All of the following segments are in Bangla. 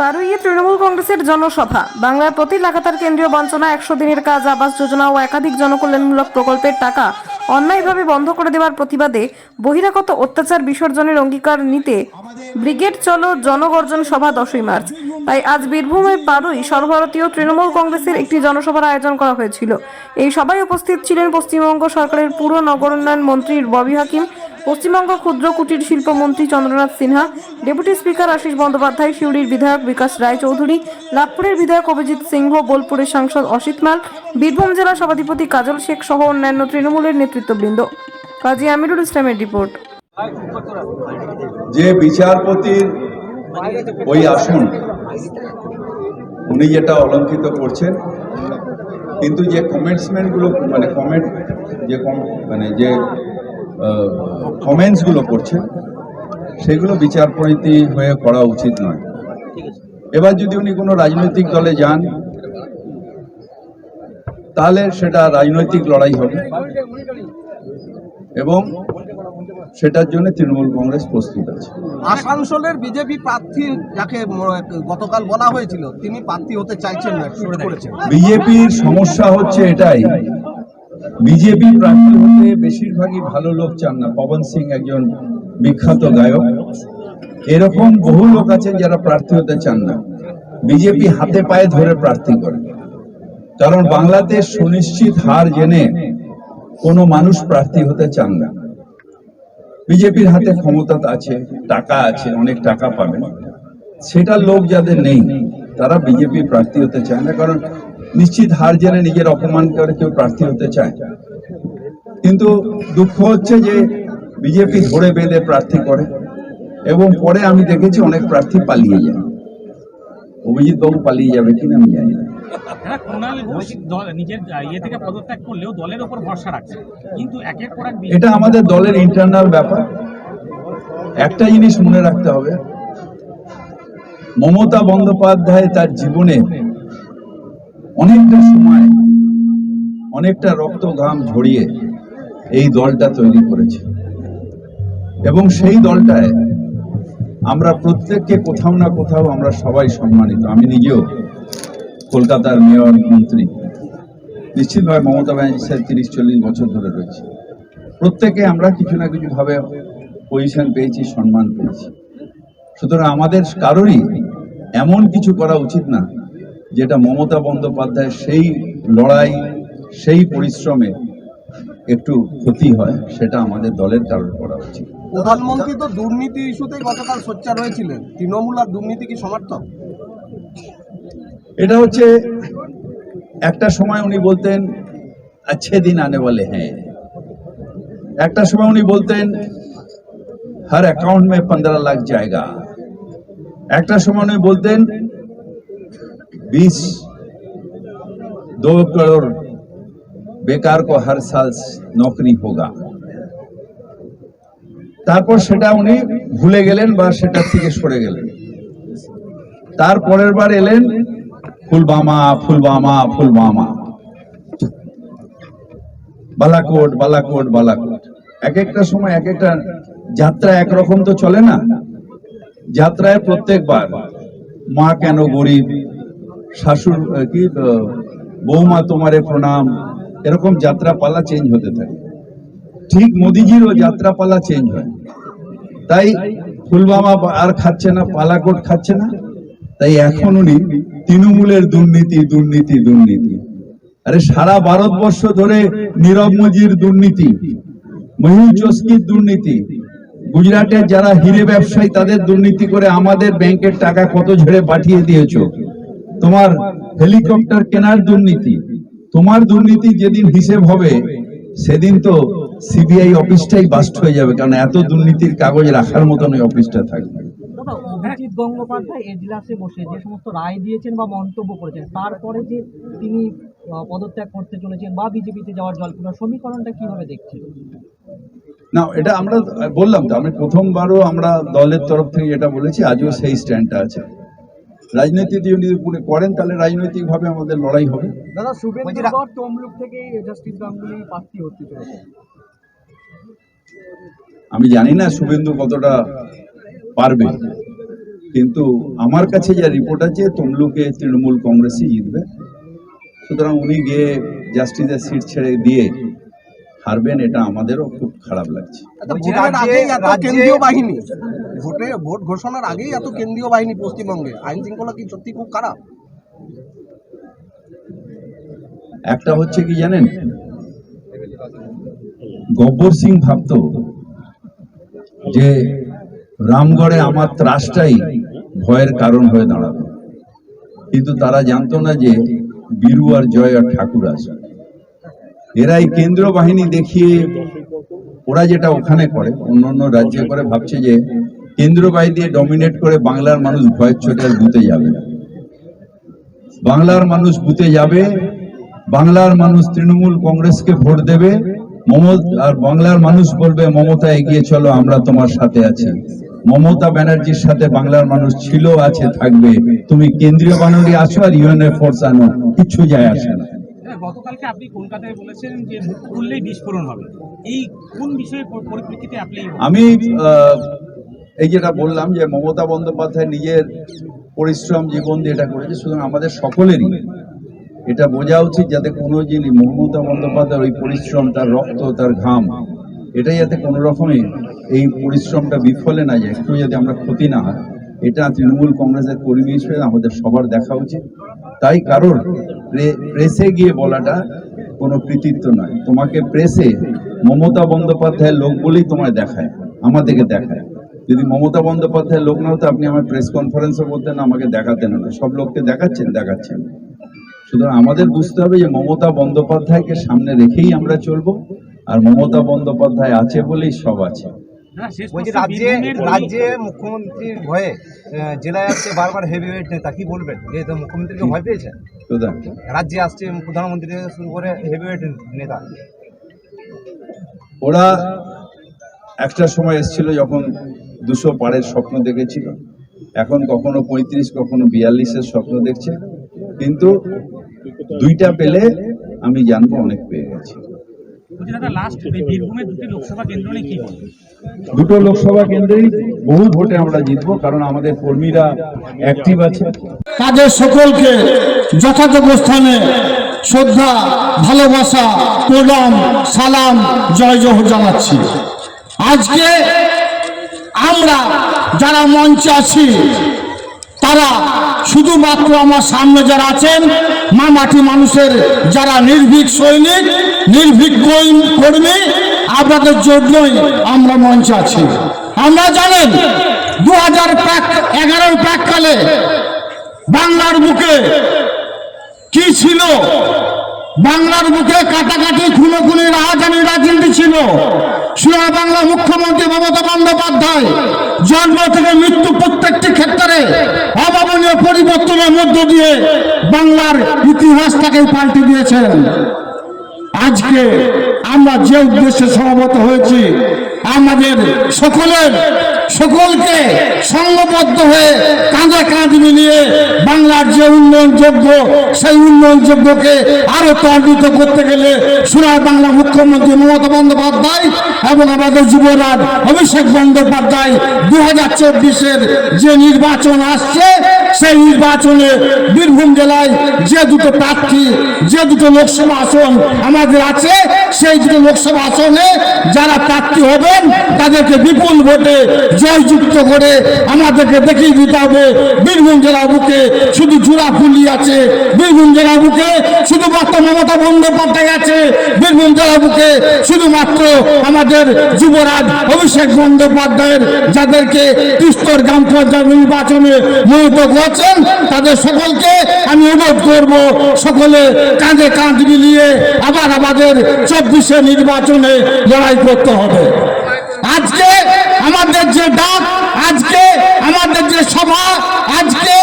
পারুইয়ে তৃণমূল কংগ্রেসের জনসভা। বাংলার প্রতি লাগাতার কেন্দ্রীয় বঞ্চনা, একশো দিনের কাজ, আবাস যোজনা ও একাধিক জনকল্যাণমূলক প্রকল্পের টাকা অন্যায়ভাবে বন্ধ করে দেওয়ার প্রতিবাদে বহিরাগত অত্যাচার বিসর্জনের অঙ্গীকার নিতে ব্রিগেড চলো জনগর্জন সভা দশই মার্চ। তাই আজ বীরভূমের পারুই সর্বভারতীয় তৃণমূল কংগ্রেসের একটি জনসভার আয়োজন করা হয়েছিল। এই সভায় উপস্থিত ছিলেন পশ্চিমবঙ্গ সরকারের পুর নগর উন্নয়ন মন্ত্রী ববি হাকিম পশ্চিমবঙ্গ ক্ষুদ্র কুটির শিল্পমন্ত্রী চন্দ্রনাথ সিনহা, ডেপুটি স্পিকার আশিস বন্দ্যোপাধ্যায়, সিউড়ির বিধায়ক বিকাশ রায় চৌধুরী বিধায়ক অভিজিৎ সিংহ, বোলপুরের সাংসদ অসিত মাল, বীরভূম জেলা সভাধিপতি কাজল শেখ সহ অন্যান্য তৃণমূলের নেতৃত্ববৃন্দ। কাজী আমিরুল ইসলামের রিপোর্ট। যে বিচারপতির ওই আসন, উনি যেটা অলঙ্কিত করছেন, কিন্তু যে কমেন্টসমেন্টগুলো মানে কমেন্ট যে মানে যে কমেন্টসগুলো করছেন সেগুলো বিচারপতি হয়ে করা উচিত নয়। এবার যদি উনি কোনো রাজনৈতিক দলে যান তাহলে সেটা রাজনৈতিক লড়াই হবে এবং সেটার জন্য তৃণমূল কংগ্রেস প্রস্তুত আছে। আসানসোলের বিজেপি প্রার্থী যাকে গতকাল বলা হয়েছিল তিনি প্রার্থী হতে চাইছেন না শুরু করেছেন বিজেপির সমস্যা হচ্ছে এটাই বিজেপি প্রার্থী হতে বেশিরভাগই ভালো লোক চান না। পবন সিং একজন বিখ্যাত গায়ক। এরকম বহু লোক আছেন যারা প্রার্থী হতে চান না। বিজেপি হাতে পায়ে ধরে প্রার্থী করে। কারণ বাংলাদেশ সুনিশ্চিত হার জেনে কোনো মানুষ প্রার্থী হতে চান না। বিজেপির হাতে ক্ষমতা আছে, টাকা আছে, অনেক টাকা পাবেন। সেটা লোক যাদের নেই, তারা বিজেপি প্রার্থী হতে চায় না। কারণ নিশ্চিত হার জেনে নিজের অপমান করে কেউ প্রার্থী হতে চায়। কিন্তু দুঃখ হচ্ছে যে বিজেপি ধরে বেঁধে প্রার্থী করে এবং পরে আমি দেখেছি অনেক প্রার্থী পালিয়ে যায়। অভিজিৎ বাবু পালিয়ে যাবে কিনা আমি জানি না। ইয়ে এটা আমাদের দলের ইন্টারনাল ব্যাপার। একটা জিনিস মনে রাখতে হবে। মমতা বন্দ্যোপাধ্যায় তার জীবনে অনেকটা সময়, অনেকটা রক্ত ঘাম ঝরিয়ে এই দলটা তৈরি করেছে। এবং সেই দলটায় আমরা প্রত্যেককে কোথাও না কোথাও আমরা সবাই সম্মানিত। আমি নিজেও কলকাতার মেয়র, মন্ত্রী, নিশ্চিতভাবে মমতা ব্যানার্জি স্যার তিরিশ, চল্লিশ বছর ধরে রয়েছে। প্রত্যেকে আমরা কিছু না কিছুভাবে পজিশন পেয়েছি, সম্মান পেয়েছি। সুতরাং আমাদের কারোরই এমন কিছু করা উচিত না যেটা মমতা বন্দ্যোপাধ্যায় সেই লড়াই সেই পরিশ্রমে একটু ক্ষতি হয় সেটা আমাদের দলের কারণ করা উচিত। প্রধানমন্ত্রী তো দুর্নীতি ইস্যুতে গতকাল সোচ্চার হয়েছিলেন। তৃণমূল আর দুর্নীতি কি সমর্থক? এটা হচ্ছে একটা সময় উনি বলতেন আচ্ছে দিন আনে বলে হ্যাঁ। একটা সময় উনি বলতেন হার অ্যাকাউন্ট মে পনেরো লাখ জায়গা। একটা সময় উনি বলতেন बीस दो करोड़ बेकार को हर साल नौकरी होगा তারপর সেটা উনি ভুলে গেলেন বা সেটা থেকে সরে গেলেন তার পরের বার এলেন ফুলবামা ফুলবামা ফুলবামা বালাকোট বালাকোট বালাকোট এক একটা সময় এক একটা যাত্রা একরকম তো চলে না যাত্রায় প্রত্যেকবার মা কেন গরিব শাশুর কি বৌমা তোমারে প্রণাম, এরকম যাত্রাপালা চেঞ্জ হতে থাকে। ঠিক মোদিজিরও যাত্রাপালা চেঞ্জ হয়। তাই ফুলবামা আর খাচ্ছে না, পালাকোট খাচ্ছে না। তাই এখন উনি তৃণমূলের দুর্নীতি দুর্নীতি দুর্নীতি। আরে সারা ভারতবর্ষ ধরে নীরব মুজির দুর্নীতি মহিল চস্কির দুর্নীতি, গুজরাটের যারা হিরে ব্যবসায়ী তাদের দুর্নীতি করে আমাদের ব্যাংকের টাকা কত ঝেড়ে পাঠিয়ে দিয়েছ? তোমার হেলিকপ্টার কেনার দুর্নীতি তোমার দুর্নীতি যেদিন হিসেব হবে সেদিন তো সিবিআই অফিসটাই বাস্ট হয়ে যাবে কারণ এত দুর্নীতির কাগজ রাখার মতন ওই অফিসটা থাকবে। অভিজিৎ গঙ্গোপাধ্যায় এজলাসে বসে যে সমস্ত রায় দিয়েছেন বা মন্তব্য করেছেন তারপরে যে তিনি পদত্যাগ করতে চলেছেন বা বিজেপিতে যাওয়ার জল্পনা সমীকরণটা কীভাবে দেখছেন? না এটা আমরা বললাম তো আমি প্রথমবারও আমরা দলের তরফ থেকে যেটা বলেছি আজও সেই স্ট্যান্ডটা আছে। রাজনীতি যদি উনি করেন তাহলে রাজনৈতিক ভাবে আমাদের লড়াই হবে। দাদা শুভেন্দু তমলুক থেকে জাস্টিস গাঙ্গুলি প্রার্থী হতে চলেছে আমি জানি না শুভেন্দু কতটা পারবে কিন্তু আমার কাছে যা রিপোর্ট আছে তমলুকে তৃণমূল কংগ্রেসই জিতবে। সুতরাং উনি গিয়ে জাস্টিসের সিট ছেড়ে দিয়ে হারবেন এটা আমাদেরও খুব খারাপ লাগছে। আচ্ছা, কেন্দ্রীয় বাহিনী ভোটে ভোট ঘোষণার আগেই এত কেন্দ্রীয় বাহিনী পশ্চিমবঙ্গে আইন শৃঙ্খলা কি সত্যি খুব খারাপ? একটা হচ্ছে কি জানেন? গব্বর সিং ভাবতো যে রামগড়ে আমার ত্রাসটাই ভয়ের কারণ হয়ে দাঁড়াবে। কিন্তু তারা জানতো না যে বীরু আর জয় আর ঠাকুর আছে এরা এই কেন্দ্র বাহিনী দেখিয়ে ওরা যেটা ওখানে করে, অন্য অন্য রাজ্যে করে, ভাবছে যে কেন্দ্র বাহিনী দিয়ে ডমিনেট করে বাংলার মানুষ ভয়ের চোটে আর বুতে যাবে বাংলার মানুষ বুতে যাবে, বাংলার মানুষ তৃণমূল কংগ্রেসকে ভোট দেবে, মমতা আর বাংলার মানুষ বলবে, মমতা এগিয়ে চলো, আমরা তোমার সাথে আছি। মমতা ব্যানার্জির সাথে বাংলার মানুষ ছিল, আছে, থাকবে। তুমি কেন্দ্রীয় বাহিনী আসো আর ইউএনএ ফোর্স আনো কিচ্ছু যায় আসে না। গতকালকে আপনি কলকাতায় বলেছেন যে মুখ খুললেই বিস্ফোরণ হবে। এই কোন বিষয়ে পরিপ্রেক্ষিতে আপনি আমি এই যেটা বললাম যে মমতা বন্দ্যোপাধ্যায় নিজের পরিশ্রম জীবন দিয়ে এটা করেছে সুতরাং আমাদের সকলেরই এটা বোঝা উচিত যাতে কোনো জিনিস মমতা বন্দ্যোপাধ্যায়ের ওই পরিশ্রম তার রক্ত তার ঘাম এটা যাতে কোনো রকমে এই পরিশ্রমটা বিফলে না যায় একটু যাতে আমরা ক্ষতি না হয়। এটা তৃণমূল কংগ্রেসের কর্মী হিসেবে আমাদের সবার দেখা উচিত। তাই কারণ, প্রে- প্রেসে গিয়ে বলাটা কোনো কৃতিত্ব নয়। তোমাকে প্রেসে মমতা বন্দ্যোপাধ্যায়ের লোক বলেই তোমায় দেখায়, আমাদেরকে দেখায়। যদি মমতা বন্দ্যোপাধ্যায়ের লোক না হতো, আপনি আমার প্রেস কনফারেন্সে বলতেন আমাকে দেখাতেন না। সব লোককে দেখাচ্ছেন দেখাচ্ছেন। সুতরাং আমাদের বুঝতে হবে যে মমতা বন্দ্যোপাধ্যায়কে সামনে রেখেই আমরা চলবো, আর মমতা বন্দ্যোপাধ্যায় আছে বলেই সব আছে। বলছি রাজ্যে রাজ্যে মুখ্যমন্ত্রীর ভয়ে জেলায় আসছে বারবার হেভিওয়েট নেতা কি বলবেন? যে তো মুখ্যমন্ত্রীকে ভয় পেয়েছেন রাজ্যে আসছে প্রধানমন্ত্রী থেকে শুরু করে হেভিওয়েট নেতা। ওরা একটা সময় এসেছিল যখন দুশো পারের স্বপ্ন দেখেছিল। এখন কখনো পঁয়ত্রিশ কখনো বিয়াল্লিশের স্বপ্ন দেখছে। কিন্তু দুইটা পেলে আমি জানব অনেক পেয়ে গেছি। লাস্ট দুটি লোকসভা কেন্দ্র নিয়ে কি দুটো লোকসভা কেন্দ্রেই বহু ভোটে আমরা জিতবো কারণ আমাদের কর্মীরা অ্যাক্টিভ আছে। তাদের সকলকে যথাযোগ্য স্থানে শ্রদ্ধা ভালোবাসা প্রণাম সালাম জয় জহ জানাচ্ছি। আজকে আমরা যারা মঞ্চে আছি তারা শুধুমাত্র আমার সামনে যারা আছেন মা মাটি মানুষের যারা নির্ভীক সৈনিক নির্ভীক কর্মী- আপনাদের জন্যই আমরা মঞ্চে আছি। আমরা জানেন দু হাজার এগারোর প্রাককালে বাংলার বুকে কি ছিল? বাংলার বুকে কাটাকাটি খুনোখুনি রাহাজানি রাজনীতি ছিল। সোনা বাংলা মুখ্যমন্ত্রী মমতা বন্দ্যোপাধ্যায় জন্ম থেকে মৃত্যু প্রত্যেকটি ক্ষেত্রে অভাবনীয় পরিবর্তনের মধ্য দিয়ে বাংলার ইতিহাসটাকে পাল্টে দিয়েছেন। আজকে আমরা যে উদ্দেশ্যে সমাবেত হয়েছি আমাদের সকলের সকলকে সংঘবদ্ধ হয়ে কাঁধে কাঁধ মিলিয়ে বাংলার যে উন্নয়নযোগ্য, সেই উন্নয়নযোগ্যকে আরও ত্বরান্বিত করতে গেলে সোনার বাংলা মুখ্যমন্ত্রী মমতা বন্দ্যোপাধ্যায় এবং আমাদের যুবরাজ অভিষেক বন্দ্যোপাধ্যায় দু হাজার চব্বিশের যে নির্বাচন আসছে, সেই নির্বাচনে বীরভূম জেলায় যে দুটো প্রার্থী, যে দুটো লোকসভা আসন আমাদের আছে, সেই দুটো লোকসভা আসনে যারা প্রার্থী হবেন, তাদেরকে বিপুল ভোটে জয়যুক্ত করে আমাদেরকে দেখিয়ে দিতে হবে। বীরভূম জেলার বুকে শুধু জোড়া ফুলি আছে। বীরভূম জেলার বুকে শুধুমাত্র মমতা বন্দ্যোপাধ্যায় আছে। বীরভূম জেলার বুকে শুধুমাত্র আমাদের যুবরাজ অভিষেক বন্দ্যোপাধ্যায়ের যাদেরকে তিস্তর গ্রাম পঞ্চায়েত নির্বাচনে মনোনীত করেছেন, তাদের সকলকে আমি অনুরোধ করব সকলে কাঁধে কাঁধ মিলিয়ে আবার আমাদের চব্বিশে নির্বাচনে লড়াই করতে হবে। আজকে আমাদের যে ডাক আজকে আমাদের যে সভা আজকে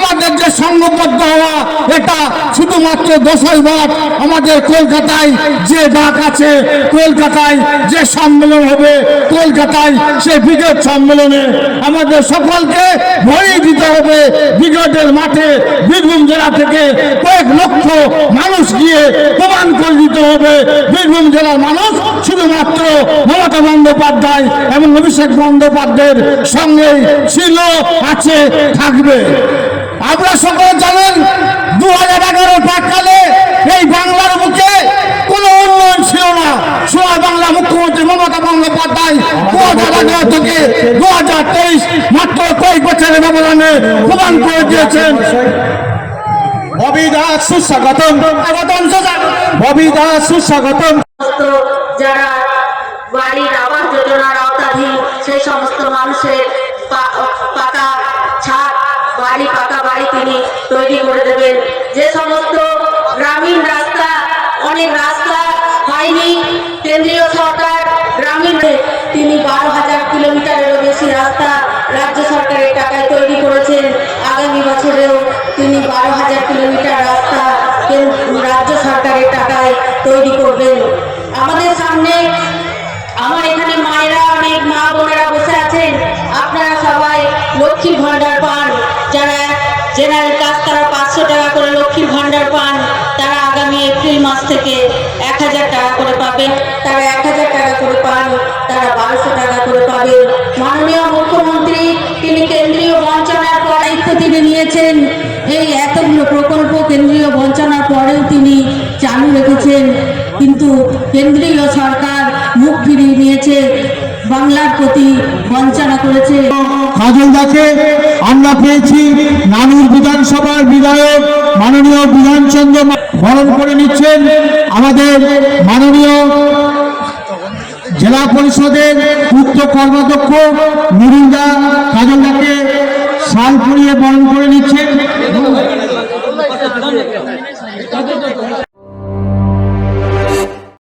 আমাদের যে সংঘবদ্ধ হওয়া, এটা শুধুমাত্র দোষাইবাদ আমাদের কলকাতায় যে ডাক আছে, কলকাতায় যে সম্মেলন হবে, কলকাতায় সে ব্রিগেড সম্মেলনে আমাদের সকলকে ভরিয়ে দিতে হবে। ব্রিগেডের মাঠে বীরভূম জেলা থেকে কয়েক লক্ষ মানুষ গিয়ে প্রমাণ করে দিতে হবে। বীরভূম জেলার মানুষ শুধুমাত্র মমতা বন্দ্যোপাধ্যায় এবং অভিষেক বন্দ্যোপাধ্যায়ের সঙ্গে ছিল, আছে, থাকবে। আপনারা সকলে জানেন দু হাজার এগারো প্রাককালে এই বাংলার বুকে কোনো উন্নয়ন ছিল না। সোয়া বাংলা মুখ্যমন্ত্রী মমতা বন্দ্যোপাধ্যায় দু হাজার এগারো থেকে দু হাজার তেইশ মাত্র কয়েক বছরের ব্যবধানে প্রমাণ করে দিয়েছেন। ববি দাস সুস্বাগতম। স্বাগতম ববি দাস সুস্বাগতম। যারা বাড়ির আবাস যোজনার আওতাধীন সেই সমস্ত মানুষের পাকা বাড়ি, পাকা বাড়ি তিনি তৈরি করে দেবেন। যে সমস্ত গ্রামীণ রাস্তা, অনেক রাস্তা হয়নি, কেন্দ্রীয় সরকার গ্রামীণ তিনি বারো হাজার কিলোমিটারেরও বেশি রাস্তা রাজ্য সরকারের টাকায় তৈরি করেছেন। আগামী বছরেও তিনি বারো হাজার কিলোমিটার রাস্তা রাজ্য সরকারের টাকায় তৈরি করবেন। আমাদের সামনে আমার এখানে মায়েরা, অনেক মা বোনেরা বসে আছেন। আপনারা সবাই লক্ষ্মীর ভাণ্ডার পান। যারা জেনারেল কাজ তারা পাঁচশো টাকা করে লক্ষ্মীর ভান্ডার পান, তারা আগামী এপ্রিল মাস থেকে এক হাজার টাকা করে পাবেন তারা এক হাজার টাকা করে পান, তারা বারোশো টাকা করে পাবেন মাননীয় মুখ্যমন্ত্রী, তিনি কেন্দ্রীয় বঞ্চনার দায়িত্ব তিনি নিয়েছেন। এই এতগুলো প্রকল্প কেন্দ্রীয় বঞ্চনার পরেও তিনি চালু রেখেছেন। কিন্তু কেন্দ্রীয় সরকার মুখ ফিরিয়ে নিয়েছে, বাংলার প্রতি বঞ্চনা করেছে। কাজলদাকে আমরা পেয়েছি নানুর বিধানসভার বিধায়ক মাননীয় বিধানচন্দ্র বরণ করে নিচ্ছেন আমাদের মাননীয় জেলা পরিষদের পূর্ত কর্মাধ্যক্ষ নুরুলদা কাজলদাকে শাল পরিয়ে বরণ করে নিচ্ছেন।